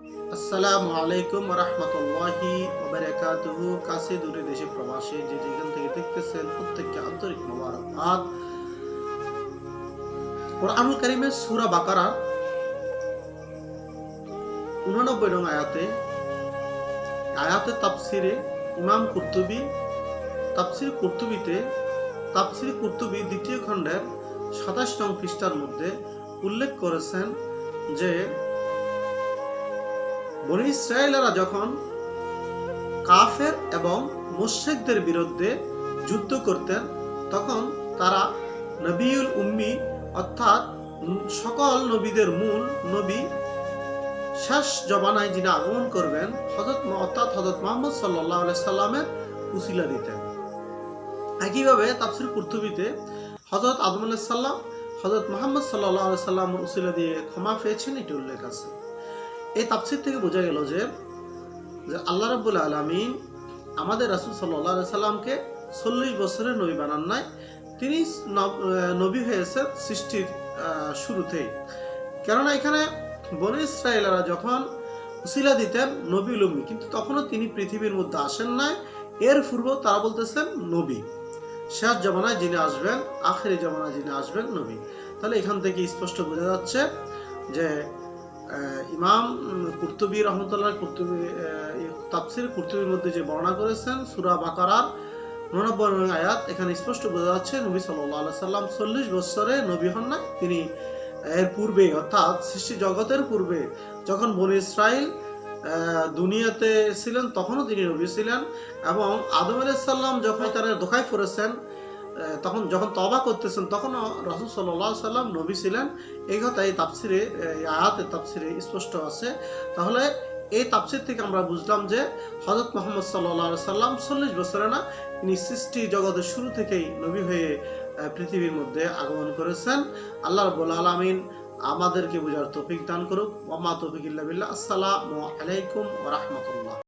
আসসালামু আলাইকুম রহমতুল্লাহি ওবারাকাতুহু। কাছে দূরে দেশে প্রবাসে যে যেখান থেকে দেখতেছেন প্রত্যেককে আন্তরিক মোবারকবাদ। কোরআনুল সূরা বাকারা উননব্বই নং আয়াতে আয়াতে তাফসিরে ইমাম কুর্তুবি, তাফসির কুর্তুবিতে, তাফসির দ্বিতীয় খণ্ডের সাতাশ নং পৃষ্ঠার মধ্যে উল্লেখ করেছেন যে বনি ইসরায়েলেরা যখন কাফের এবং মুশ্রিকদের বিরুদ্ধে যুদ্ধ করতেন, তখন তারা নবিউল উম্মি, অর্থাৎ সকল নবীদের মূল নবী, শেষ জবানায় যিনি আগমন করবেন হজরত অর্থাৎ হজরত মোহাম্মদ সাল্লাহ সাল্লামের উসিলা দিতেন। একইভাবে তাফসির কুর্তুবিতে হজরত আদম আলাহ সাল্লাম হজরত মোহাম্মদ সাল্লাহ সাল্লামের উসিলা দিয়ে ক্ষমা পেয়েছেন, এটি উল্লেখ আছে। এই তাফসির থেকে বোঝা গেল যে আল্লাহ রাব্বুল আলমিন আমাদের রাসুল সাল্লাহ সাল্লামকে চল্লিশ বছরের নবী বানান নাই। তিনি নব- হয়েছেন সৃষ্টির শুরুতেই। কেননা এখানে বন ইসরায়েলরা যখন উসিলা দিতেন নবী উলুমি কিন্তু তখনও তিনি পৃথিবীর মধ্যে আসেন নাই। এর পূর্ব তারা বলতেছেন নবী। শেষ জমানায় যিনি আসবেন, আখেরি জমানায় যিনি আসবেন নবী। তাহলে এখান থেকে স্পষ্ট বোঝা যাচ্ছে যে ইমাম কুর্তুবী রহমতুল্লাহ কুর্তুবী তাফসির কুর্তুবীর মধ্যে যে বর্ণনা করেছেন সুরা বাকারার উননব্বই আয়াত এখানে স্পষ্ট বোঝা যাচ্ছে নবী সাল্লাহ সাল্লাম চল্লিশ বছরে নবী হন না তিনি এর পূর্বে অর্থাৎ সৃষ্টি জগতের পূর্বে যখন বনি ইসরাইল আহ, দুনিয়াতে ছিলেন তখনও তিনি নবী ছিলেন এবং আদম আলাইসাল্লাম যখন তারা দোকায় আহ, তখন যখন তবা করতেছেন তখন রসুল সাল্লাহ সাল্লাম নবী ছিলেন। এই কথা এই তাপসিরে আয়াতের তাপসিরে স্পষ্ট আছে। তাহলে এই তাপসির থেকে আমরা বুঝলাম যে হজরত মোহাম্মদ সাল্লাহ সাল্লাম চল্লিশ বছরে না, তিনি সৃষ্টি জগতের শুরু থেকেই নবী হয়ে পৃথিবীর মধ্যে আগমন করেছেন। আল্লাহ রবুল আলমিন আমাদেরকে বোঝার তৌফিক দান করুক। ওমা তৌফিক আসসালামু আলাইকুম রাহমাতুল্লাহ।